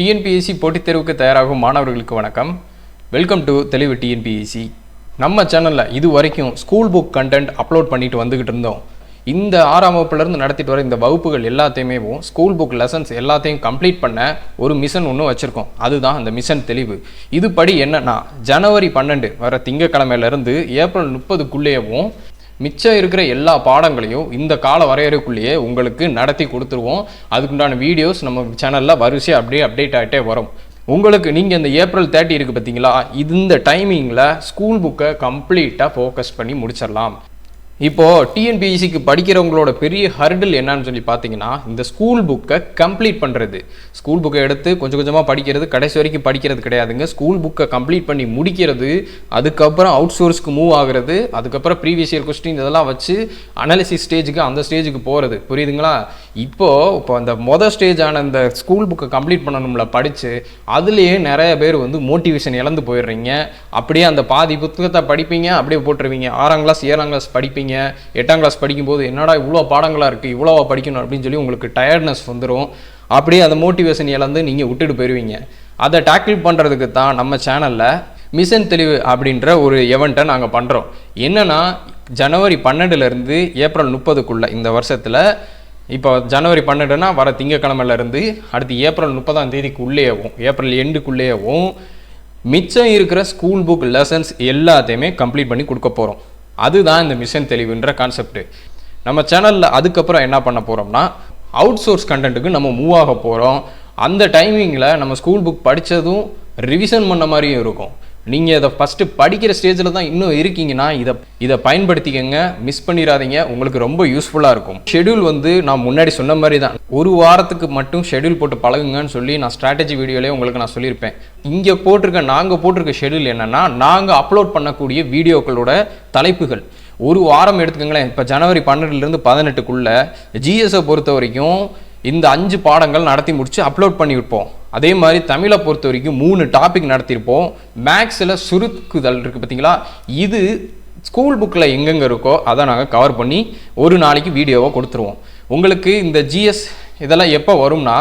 TNPSC போட்டித் தேர்வுக்கு தயாராகும் மாணவர்களுக்கு வணக்கம். வெல்கம் டு தெளிவு டிஎன்பிஎஸ்சி நம்ம சேனலில் இது வரைக்கும் ஸ்கூல் புக் கண்டென்ட் அப்லோட் பண்ணிட்டு வந்துக்கிட்டு இருந்தோம். இந்த ஆறாம் வகுப்புலேருந்து நடத்திட்டு வர இந்த வகுப்புகள் எல்லாத்தையுமே ஸ்கூல் புக் லெசன்ஸ் எல்லாத்தையும் கம்ப்ளீட் பண்ண ஒரு மிஷன் ஒன்று வச்சுருக்கோம். அதுதான் அந்த மிஷன் தெளிவு. இதுபடி என்னன்னா ஜனவரி பன்னெண்டு வர திங்கக்கிழமையிலேருந்து ஏப்ரல் முப்பதுக்குள்ளேயவும் மிச்சம் இருக்கிற எல்லா பாடங்களையும் இந்த கால வரையறைக்குள்ளேயே உங்களுக்கு நடத்தி கொடுத்துருவோம். அதுக்குண்டான வீடியோஸ் நம்ம சேனலில் வரிசையாக அப்படியே அப்டேட் ஆகிட்டே வரும். உங்களுக்கு நீங்கள் இந்த ஏப்ரல் தேர்ட்டி இருக்குது பார்த்தீங்களா இந்த டைமிங்கில் ஸ்கூல் புக்கை கம்ப்ளீட்டாக ஃபோக்கஸ் பண்ணி முடிச்சிடலாம். இப்போது டிஎன்பிஎஸ்சிக்கு படிக்கிறவங்களோட பெரிய ஹர்டில் என்னன்னு சொல்லி பார்த்தீங்கன்னா இந்த ஸ்கூல் புக்கை கம்ப்ளீட் பண்ணுறது ஸ்கூல் புக்கை எடுத்து கொஞ்சம் கொஞ்சமாக படிக்கிறது கடைசி வரைக்கும் படிக்கிறது கிடையாதுங்க. ஸ்கூல் புக்கை கம்ப்ளீட் பண்ணி முடிக்கிறது அதுக்கப்புறம் அவுட் சோர்ஸ்க்கு மூவ் ஆகுறது அதுக்கப்புறம் ப்ரீவியஸ் இயர் கொஸ்டின் இதெல்லாம் வச்சு அனாலிசிஸ் ஸ்டேஜுக்கு அந்த ஸ்டேஜுக்கு போகிறது புரியுதுங்களா? இப்போது இப்போ அந்த மொதல் ஸ்டேஜான இந்த ஸ்கூல் புக்கை கம்ப்ளீட் பண்ணணும்ல படித்து அதுலேயே நிறைய பேர் வந்து மோட்டிவேஷன் இழந்து போயிடுறீங்க. அப்படியே அந்த பாதி புத்தகத்தை படிப்பீங்க அப்படியே போட்டுருவீங்க. ஆறாம் கிளாஸ் ஏழாம் கிளாஸ் படிப்பீங்க. எட்டாம் கிளாஸ் படிக்கும்போது என்னடா இவ்வளோ பாடங்களாக இருக்குது இவ்வளோவா படிக்கணும் அப்படின்னு சொல்லி உங்களுக்கு டயர்ட்னஸ் வந்துடும் அப்படியே அந்த மோட்டிவேஷன் இழந்து நீங்கள் விட்டுட்டு போயிடுவீங்க அதை டேக்கிள் பண்ணுறதுக்கு தான் நம்ம சேனலில் மிஷன் தெளிவு அப்படின்ற ஒரு எவெண்ட்டை நாங்கள் பண்ணுறோம் என்னென்னா ஜனவரி பன்னெண்டுலேருந்து ஏப்ரல் முப்பதுக்குள்ளே இந்த வருஷத்தில் இப்போ ஜனவரி பன்னெண்டுனா வர திங்கக்கிழமையிலேருந்து அடுத்து ஏப்ரல் முப்பதாம் தேதிக்கு உள்ளேயவும் ஏப்ரல் எண்டுக்குள்ளேயவும் மிச்சம் இருக்கிற ஸ்கூல் புக் லெசன்ஸ் எல்லாத்தையுமே கம்ப்ளீட் பண்ணி கொடுக்க போகிறோம் அதுதான் இந்த மிஷன் தெளிவுன்ற கான்செப்ட் நம்ம சேனலில் அதுக்கப்புறம் என்ன பண்ண போகிறோம்னா அவுட் சோர்ஸ் கண்டென்ட்டுக்கு நம்ம மூவ் ஆக போகிறோம் அந்த டைமிங்கில் நம்ம ஸ்கூல் புக் படித்ததும் ரிவிஷன் பண்ண மாதிரியும் இருக்கும். நீங்கள் இதை ஃபஸ்ட்டு படிக்கிற ஸ்டேஜில் தான் இன்னும் இருக்கீங்கன்னா இதை இதை பயன்படுத்திக்கங்க மிஸ் பண்ணிடாதீங்க. உங்களுக்கு ரொம்ப யூஸ்ஃபுல்லாக இருக்கும். ஷெடியூல் வந்து நான் முன்னாடி சொன்ன மாதிரி தான். ஒரு வாரத்துக்கு மட்டும் ஷெடியூல் போட்டு பழகுங்கன்னு சொல்லி நான் ஸ்ட்ராட்டஜி வீடியோலேயே உங்களுக்கு நான் சொல்லியிருப்பேன். இங்கே போட்டிருக்க நாங்கள் போட்டிருக்க ஷெடியூல் என்னென்னா நாங்கள் அப்லோட் பண்ணக்கூடிய வீடியோக்களோட தலைப்புகள். ஒரு வாரம் எடுத்துக்கோங்களேன். இப்போ ஜனவரி பன்னெண்டுலேருந்து பதினெட்டுக்குள்ளே ஜிஎஸை பொறுத்த வரைக்கும் இந்த அஞ்சு பாடங்கள் நடத்தி முடித்து அப்லோட் பண்ணி விட்போம். அதே மாதிரி தமிழை பொறுத்த வரைக்கும் மூணு டாபிக் நடத்தியிருப்போம். மேக்ஸில் சுருக்குதல் இருக்குது பார்த்தீங்களா இது ஸ்கூல் புக்கில் எங்கெங்கே இருக்கோ அதை நாங்கள் கவர் பண்ணி ஒரு நாளைக்கு வீடியோவை கொடுத்துருவோம். உங்களுக்கு இந்த ஜிஎஸ் இதெல்லாம் எப்போ வரும்னா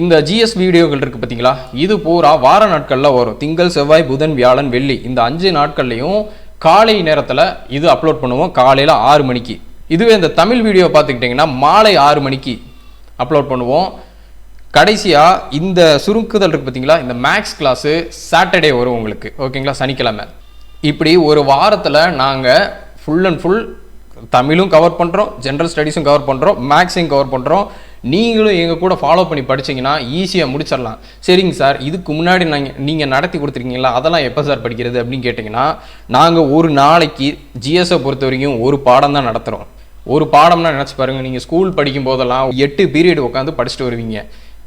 இந்த ஜிஎஸ் வீடியோக்கள் இருக்குது பார்த்தீங்களா இது பூரா வார நாட்களில் வரும். திங்கள் செவ்வாய் புதன் வியாழன் வெள்ளி. இந்த அஞ்சு நாட்கள்லையும் காலை நேரத்தில் இது அப்லோட் பண்ணுவோம். காலையில் ஆறு மணிக்கு. இதுவே இந்த தமிழ் வீடியோ பார்த்துக்கிட்டிங்கன்னா மாலை ஆறு மணிக்கு அப்லோட் பண்ணுவோம். கடைசியாக இந்த சுருக்குதல் இருக்குது பார்த்தீங்களா இந்த மேக்ஸ் கிளாஸு சாட்டர்டே வரும் உங்களுக்கு. ஓகேங்களா? சனிக்கிழமை. இப்படி ஒரு வாரத்தில் நாங்கள் ஃபுல் அண்ட் ஃபுல் தமிழும் கவர் பண்ணுறோம் ஜென்ரல் ஸ்டடீஸும் கவர் பண்ணுறோம் மேக்ஸையும் கவர் பண்ணுறோம் நீங்களும் எங்கள் கூட ஃபாலோ பண்ணி படிச்சீங்கன்னா ஈஸியாக முடிச்சிடலாம். சரிங்க சார் இதுக்கு முன்னாடி நாங்கள் நீங்கள் நடத்தி கொடுத்துருக்கீங்களா? அதெல்லாம் எப்போ சார் படிக்கிறது அப்படின்னு கேட்டிங்கன்னா நாங்கள் ஒரு நாளைக்கு ஜிஎஸ்ஸை பொறுத்த வரைக்கும் ஒரு பாடம் தான் நடத்துகிறோம் ஒரு பாடம்னா நினச்சி பாருங்கள் நீங்கள் ஸ்கூல் படிக்கும் போதெல்லாம் எட்டு பீரியட் உட்காந்து படிச்சுட்டு வருவீங்க.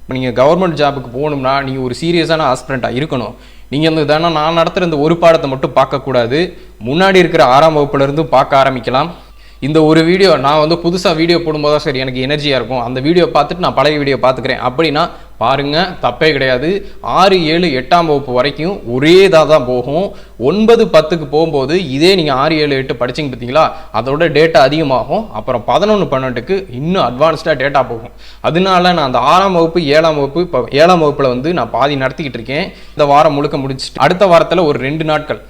இப்போ நீங்கள் கவர்மெண்ட் ஜாபுக்கு போகணும்னா நீங்கள் ஒரு சீரியஸான ஆஸ்பிரண்ட்டாக இருக்கணும். நீங்கள் வந்து தானே நான் நடத்துகிற இந்த ஒரு பாடத்தை மட்டும் பார்க்கக்கூடாது. முன்னாடி இருக்கிற ஆறாம் வகுப்புலேருந்து பார்க்க ஆரம்பிக்கலாம். இந்த ஒரு வீடியோ நான் வந்து புதுசாக வீடியோ போடும்போது தான் சரி எனக்கு எனர்ஜியாக இருக்கும். அந்த வீடியோ பார்த்துட்டு நான் பழைய வீடியோ பார்த்துக்கிறேன். அப்படின்னா பாருங்கள் தப்பே கிடையாது. ஆறு ஏழு எட்டாம் வகுப்பு வரைக்கும் ஒரே இதாக தான் போகும். ஒன்பது பத்துக்கு போகும்போது இதே நீங்கள் ஆறு ஏழு எட்டு படிச்சிங்க பார்த்தீங்களா? அதோட டேட்டா அதிகமாகும். அப்புறம் பதினொன்று பன்னெண்டுக்கு இன்னும் அட்வான்ஸ்டாக டேட்டா போகும். அதனால நான் அந்த ஆறாம் வகுப்பு ஏழாம் வகுப்பு இப்போ ஏழாம் வகுப்பில் வந்து நான் பாதி நடத்திக்கிட்டு இருக்கேன். இந்த வாரம் முழுக்க முடிச்சுட்டு அடுத்த வாரத்தில் ஒரு ரெண்டு நாட்கள்.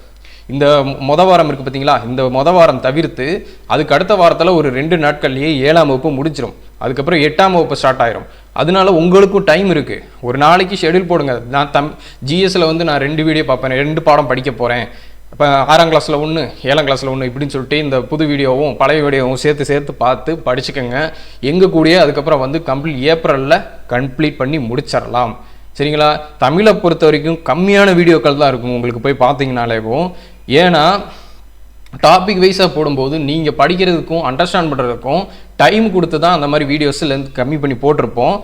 இந்த மொத வாரம் இருக்குது பார்த்தீங்களா இந்த மொத வாரம் தவிர்த்து அதுக்கு அடுத்த வாரத்தில் ஒரு ரெண்டு நாட்கள்லேயே ஏழாம் வகுப்பு முடிச்சிடும் அதுக்கப்புறம் எட்டாம் வகுப்பு ஸ்டார்ட் ஆயிரும். அதனால உங்களுக்கும் டைம் இருக்குது ஒரு நாளைக்கு ஷெடியூல் போடுங்க. நான் தம் ஜிஎஸ்சில் வந்து நான் ரெண்டு வீடியோ பார்ப்பேன். ரெண்டு பாடம் படிக்க போகிறேன் இப்போ ஆறாம் கிளாஸில் ஒன்று ஏழாம் கிளாஸில் ஒன்று இப்படின்னு சொல்லிட்டு இந்த புது வீடியோவும் பழைய வீடியோவும் சேர்த்து சேர்த்து பார்த்து படிச்சுக்கோங்க. எங்கள் கூடயே அதுக்கப்புறம் வந்து கம்ப்ளீட் ஏப்ரலில் கம்ப்ளீட் பண்ணி முடிச்சிடலாம். சரிங்களா? தமிழை பொறுத்த வரைக்கும் கம்மியான வீடியோக்கள் தான் இருக்கும். உங்களுக்கு போய் பார்த்தீங்கனாலேவும் ஏன்னா டாபிக் வைஸாக போடும்போது நீங்கள் படிக்கிறதுக்கும் அண்டர்ஸ்டாண்ட் பண்ணுறதுக்கும் டைம் கொடுத்து தான் அந்த மாதிரி வீடியோஸ் லென்த் கம்மி பண்ணி போட்டிருப்போம்.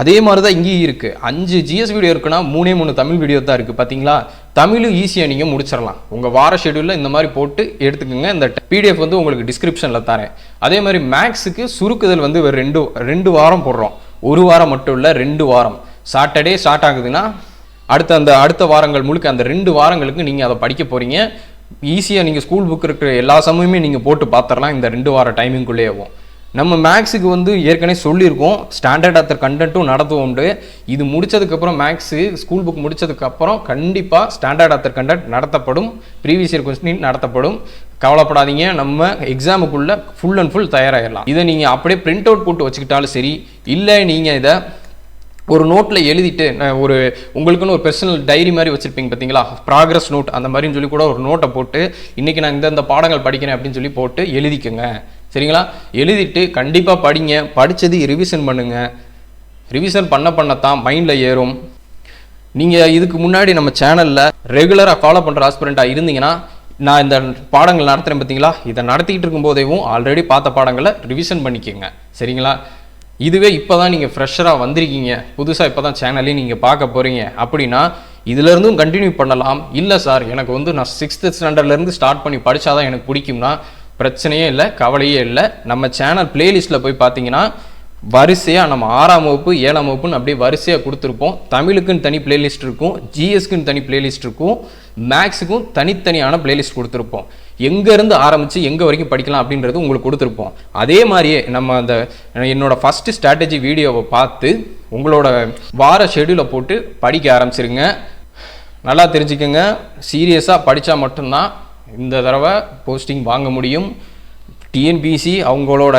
அதே மாதிரி தான் இங்கேயும் இருக்குது அஞ்சு ஜிஎஸ் வீடியோ இருக்குன்னா மூணே மூணு தமிழ் வீடியோ தான் இருக்குது பார்த்தீங்களா தமிழும் ஈஸியாக நீங்கள் முடிச்சிடலாம். உங்கள் வார ஷெடியூலில் இந்த மாதிரி போட்டு எடுத்துக்கோங்க. இந்த பிடிஎஃப் வந்து உங்களுக்கு டிஸ்கிரிப்ஷனில் தரேன். அதே மாதிரி மேக்ஸுக்கு சுருக்குதல் வந்து ரெண்டு ரெண்டு வாரம் போடுறோம். ஒரு வாரம் மட்டும் இல்லை ரெண்டு வாரம். சாட்டர்டே ஸ்டார்ட் ஆகுதுன்னா அடுத்த அந்த அடுத்த வாரங்கள் முழுக்க அந்த ரெண்டு வாரங்களுக்கு நீங்கள் அதை படிக்க போகிறீங்க ஈஸியாக நீங்கள் ஸ்கூல் புக் இருக்கிற எல்லா சமயமே நீங்கள் போட்டு பார்த்துடலாம். இந்த ரெண்டு வார டைமிங்குள்ளேயேவும் நம்ம மேக்ஸுக்கு வந்து ஏற்கனவே சொல்லியிருக்கோம். ஸ்டாண்டர்ட் ஆத்தர் கண்டென்ட்டும் நடத்துவோம் உண்டு. இது முடிச்சதுக்கப்புறம் மேக்ஸு ஸ்கூல் புக் முடித்ததுக்கப்புறம் கண்டிப்பாக ஸ்டாண்டர்ட் ஆத்தர் கண்டென்ட் நடத்தப்படும். ப்ரீவியஸ் இயர் கொஸ்டின் நடத்தப்படும். கவலைப்படாதீங்க. நம்ம எக்ஸாமுக்குள்ளே ஃபுல் அண்ட் ஃபுல் தயாராகிடலாம் இதை நீங்கள் அப்படியே பிரிண்ட் அவுட் போட்டு வச்சுக்கிட்டாலும் சரி இல்லை நீங்கள் இதை ஒரு நோட்டில் எழுதிட்டு நான் ஒரு உங்களுக்குன்னு ஒரு பர்சனல் டைரி மாதிரி வச்சுருப்பீங்க பார்த்தீங்களா ப்ராக்ரஸ் நோட் அந்த மாதிரின்னு சொல்லி கூட ஒரு நோட்டை போட்டு இன்றைக்கி நான் இந்த இந்த பாடங்கள் படிக்கிறேன் அப்படின்னு சொல்லி போட்டு எழுதிக்கோங்க. சரிங்களா? எழுதிட்டு கண்டிப்பாக படிங்க. படித்தது ரிவிஷன் பண்ணுங்கள் ரிவிஷன் பண்ண பண்ணத்தான் மைண்டில் ஏறும். நீங்கள் இதுக்கு முன்னாடி நம்ம சேனலில் ரெகுலராக ஃபாலோ பண்ணுற ஆஸ்பிரண்ட்டாக இருந்தீங்கன்னா நான் இந்த பாடங்கள் நடத்துகிறேன் பார்த்தீங்களா இதை நடத்திக்கிட்டு இருக்கும்போதேவும் ஆல்ரெடி பார்த்த பாடங்களை ரிவிஷன் பண்ணிக்கோங்க. சரிங்களா? இதுவே இப்போ தான் நீங்கள் ஃப்ரெஷராக வந்திருக்கீங்க. புதுசாக இப்போ தான் சேனலே நீங்கள் பார்க்க போகிறீங்க அப்படின்னா இதுலேருந்தும் கண்டினியூ பண்ணலாம். இல்லை சார் எனக்கு வந்து நான் சிக்ஸ்த்து ஸ்டாண்டர்ட்லேருந்து ஸ்டார்ட் பண்ணி படித்தாதான் எனக்கு பிடிக்கும்னா பிரச்சனையே இல்லை கவலையே இல்லை. நம்ம சேனல் பிளேலிஸ்ட்டில் போய் பார்த்தீங்கன்னா வரிசையாக நம்ம ஆறாம் வகுப்பு ஏழாம் வகுப்புன்னு அப்படியே வரிசையாக கொடுத்துருப்போம். தமிழுக்குன்னு தனி பிளேலிஸ்ட் இருக்கும் ஜிஎஸ்க்குன்னு தனி பிளேலிஸ்ட் இருக்கும் மேக்ஸுக்கும் தனித்தனியான பிளேலிஸ்ட் கொடுத்துருப்போம். எங்கேருந்து ஆரம்பித்து எங்கே வரைக்கும் படிக்கலாம் அப்படின்றது உங்களுக்கு கொடுத்துருப்போம். அதே மாதிரியே நம்ம அந்த என்னோடய ஃபஸ்ட்டு ஸ்ட்ராட்டஜி வீடியோவை பார்த்து உங்களோட வார ஷெடியூலை போட்டு படிக்க ஆரம்பிச்சிருங்க. நல்லா தெரிஞ்சுக்கோங்க. சீரியஸாக படித்தா மட்டும்தான் இந்த தடவை போஸ்டிங் வாங்க முடியும். டிஎன்பிசி அவங்களோட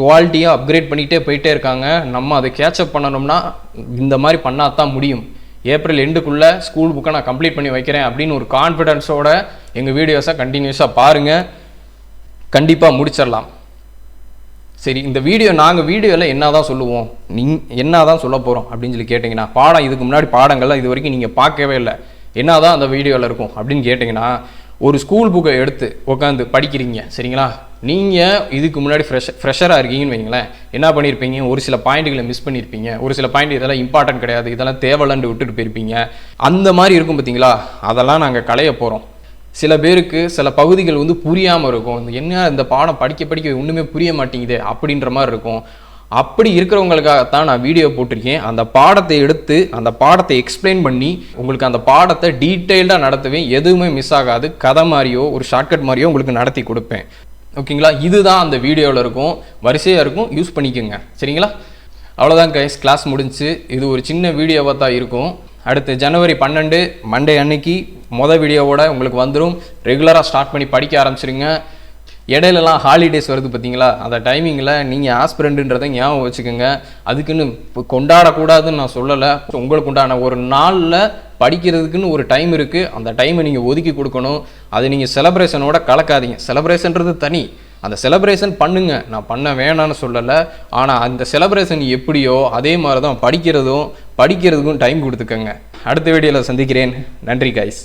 குவாலிட்டியை அப்கிரேட் பண்ணிகிட்டே போயிட்டே இருக்காங்க. நம்ம அதை கேட்சப் பண்ணணும்னா இந்த மாதிரி பண்ணால் தான் முடியும். ஏப்ரல் எண்டுக்குள்ளே ஸ்கூல் புக்கை நான் கம்ப்ளீட் பண்ணி வைக்கிறேன் அப்படின்னு ஒரு கான்ஃபிடென்ஸோட எங்கள் வீடியோஸை கண்டினியூஸாக பாருங்கள் கண்டிப்பாக முடிச்சிடலாம். சரி இந்த வீடியோ நாங்கள் வீடியோவில் என்ன தான் சொல்லுவோம்? நீ என்ன தான் சொல்ல போகிறோம் அப்படின்னு சொல்லி கேட்டிங்கன்னா பாடம் இதுக்கு முன்னாடி பாடங்கள்லாம் இது வரைக்கும் நீங்கள் பார்க்கவே இல்லை. என்ன தான் அந்த வீடியோவில் இருக்கும் அப்படின்னு கேட்டிங்கன்னா ஒரு ஸ்கூல் புக்கை எடுத்து உட்காந்து படிக்கிறீங்க. சரிங்களா? நீங்கள் இதுக்கு முன்னாடி ஃப்ரெஷ் ஃப்ரெஷராக இருக்கீங்கன்னு வைங்களேன் என்ன பண்ணியிருப்பீங்க ஒரு சில பாயிண்ட்டுகளை மிஸ் பண்ணியிருப்பீங்க ஒரு சில பாயிண்ட் இதெல்லாம் இம்பார்ட்டன்ட் கிடையாது. இதெல்லாம் தேவையில்லன்னு விட்டுட்டு போயிருப்பீங்க. அந்த மாதிரி இருக்கும் பார்த்தீங்களா? அதெல்லாம் நாங்கள் களைய போகிறோம் சில பேருக்கு சில பகுதிகள் வந்து புரியாமல் இருக்கும். இந்த என்ன இந்த பாடம் படிக்க படிக்க ஒன்றுமே புரிய மாட்டேங்குது அப்படின்ற மாதிரி இருக்கும். அப்படி இருக்கிறவங்களுக்காகத்தான் நான் வீடியோ போட்டிருக்கேன். அந்த பாடத்தை எடுத்து அந்த பாடத்தை எக்ஸ்பிளைன் பண்ணி உங்களுக்கு அந்த பாடத்தை டீட்டெயில்டாக நடத்துவேன் எதுவுமே மிஸ் ஆகாது. கதை மாதிரியோ ஒரு ஷார்ட்கட் மாதிரியோ உங்களுக்கு நடத்தி கொடுப்பேன். ஓகேங்களா? இதுதான் அந்த வீடியோவில் இருக்கும். வரிசையாக இருக்கும். யூஸ் பண்ணிக்கோங்க. சரிங்களா? அவ்வளோதான் கைஸ் கிளாஸ் முடிஞ்சு இது ஒரு சின்ன வீடியோவாக தான் இருக்கும். அடுத்து ஜனவரி பன்னெண்டு மண்டே அன்னைக்கு மொதல் வீடியோவோட உங்களுக்கு வந்துடும் ரெகுலராக ஸ்டார்ட் பண்ணி படிக்க ஆரம்பிச்சிருங்க. இடையிலலாம் ஹாலிடேஸ் வருது பார்த்தீங்களா? அந்த டைமிங்கில் நீங்கள் ஆஸ்பிரண்ட்டுன்றதை ஞாபகம் வச்சுக்கோங்க. அதுக்குன்னு இப்போ கொண்டாடக்கூடாதுன்னு நான் சொல்லலை. உங்களுக்கு உண்டான ஒரு நாளில் படிக்கிறதுக்குன்னு ஒரு டைம் இருக்குது அந்த டைமை நீங்கள் ஒதுக்கி கொடுக்கணும். அதை நீங்கள் செலப்ரேஷனோட கலக்காதீங்க. செலப்ரேஷன்றது தனி. அந்த செலப்ரேஷன் பண்ணுங்க. நான் பண்ண வேணான்னு சொல்லலை. ஆனால் அந்த செலப்ரேஷன் எப்படியோ அதே மாதிரி தான் படிக்கிறதும் படிக்கிறதுக்கும் டைம் கொடுத்துக்கோங்க. அடுத்த வீடியோவில் சந்திக்கிறேன். நன்றி கைஸ்